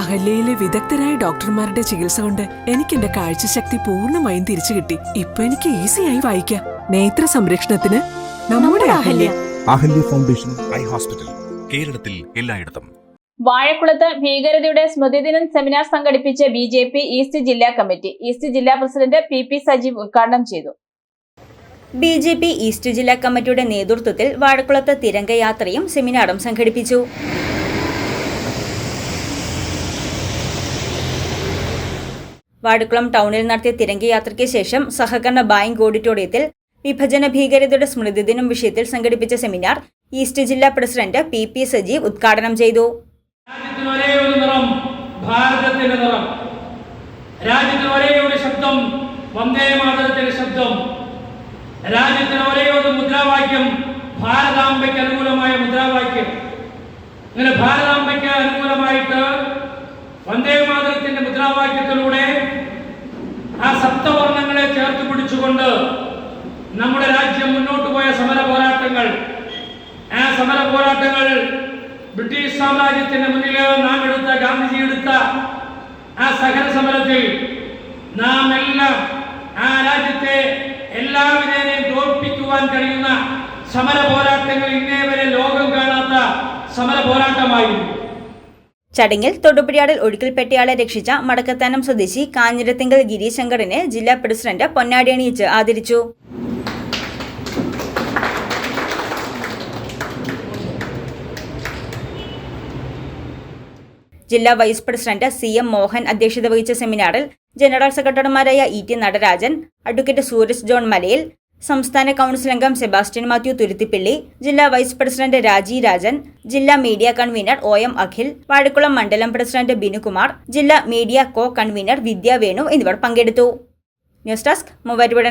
അഹല്യയിലെ വിദഗ്ധരായ ഡോക്ടർമാരുടെ ചികിത്സ കൊണ്ട് എനിക്ക് എന്റെ കാഴ്ചശക്തി പൂർണമായും തിരിച്ചു കിട്ടി. ഇപ്പൊ എനിക്ക് ഈസിയായി വായിക്കാം. നേത്ര സംരക്ഷണത്തിന് നമ്മുടെ Ahalya. Ahalya foundation eye hospital കേരളത്തിൽ എല്ലായിടത്തും. വാഴക്കുളത്ത് ഭീകരതയുടെ സ്മൃതിദിനം സെമിനാർ സംഘടിപ്പിച്ച ബി ജെ പി ഈസ്റ്റ് ജില്ലാ കമ്മിറ്റി ഈസ്റ്റ് ജില്ലാ പ്രസിഡന്റ് പി പി സജീവ് ഉദ്ഘാടനം ചെയ്തു. ബി ജെ പി ഈസ്റ്റ് ജില്ലാ കമ്മിറ്റിയുടെ നേതൃത്വത്തിൽ വാഴക്കുളത്ത് തിരംഗയാത്രയും സെമിനാറും സംഘടിപ്പിച്ചു. വാഴക്കുളം ടൗണിൽ നടത്തിയ തിരംഗയാത്രയ്ക്ക് ശേഷം സഹകരണ ബാങ്ക് ഓഡിറ്റോറിയത്തിൽ വിഭജന ഭീകരതയുടെ സ്മൃതിദിനം വിഷയത്തിൽ സംഘടിപ്പിച്ച സെമിനാർ ഈസ്റ്റ് ജില്ലാ പ്രസിഡന്റ് പി പി സജീവ് ഉദ്ഘാടനം ചെയ്തു. ഭാരതത്തിന്റെ നിറം. രാജ്യത്തിന് ഒരേ ഒരു ശബ്ദം വന്ദേ മാതരത്തിന്റെ ശബ്ദം. രാജ്യത്തിന് ഒരേ ഒരു മുദ്രാവാക്യം ഭാരതാംബയ്ക്ക് അനുകൂലമായ മുദ്രാവാക്യം. ഇങ്ങനെ ഭാരതാംബയ്ക്ക് അനുകൂലമായിട്ട് വന്ദേ മാതരത്തിന്റെ മുദ്രാവാക്യത്തിലൂടെ ആ സപ്തവർണങ്ങളെ ചേർത്ത് പിടിച്ചുകൊണ്ട് നമ്മുടെ രാജ്യം മുന്നോട്ട് പോയ സമര പോരാട്ടങ്ങൾ. ആ സമര പോരാട്ടങ്ങൾ ബ്രിട്ടീഷ് സാമ്രാജ്യത്തിന്റെ മുന്നിൽ നാം എടുത്ത ഗാന്ധിജി എടുത്ത ആ സഹന സമരത്തിൽ നാം എല്ലാം ആ രാജ്യത്തെ എല്ലാവരെയും തോൽപ്പിക്കുവാൻ കഴിയുന്ന സമര പോരാട്ടങ്ങൾ ഇന്നേ വരെ ലോകം കാണാത്ത സമര പോരാട്ടമായിരുന്നു. ചടങ്ങിൽ തൊടുപുഴയാടിൽ ഒഴുക്കിൽപ്പെട്ടയാളെ രക്ഷിച്ച മടക്കത്താനം സ്വദേശി കാഞ്ഞിരത്തിങ്കൽ ഗിരീശങ്കറിനെ ജില്ലാ പ്രസിഡന്റ് പൊന്നാടി അണിയിച്ച് ആദരിച്ചു. ജില്ലാ vice president C M Mohan അധ്യക്ഷത വഹിച്ച സെമിനാറിൽ ജനറൽ സെക്രട്ടറിമാരായ E T Natarajan advocate Sooraj John Malayil സംസ്ഥാന കൗൺസിൽ അംഗം സെബാസ്റ്റ്യൻ മാത്യു തുരുത്തിപ്പിള്ളി ജില്ലാ വൈസ് പ്രസിഡന്റ് രാജി രാജൻ ജില്ലാ media convener O M Akhil Vazhakulam മണ്ഡലം പ്രസിഡന്റ് ബിനുകുമാർ ജില്ലാ മീഡിയ കോ കൺവീനർ വിദ്യാവേണു എന്നിവർ പങ്കെടുത്തു. News desk Muvattupuzha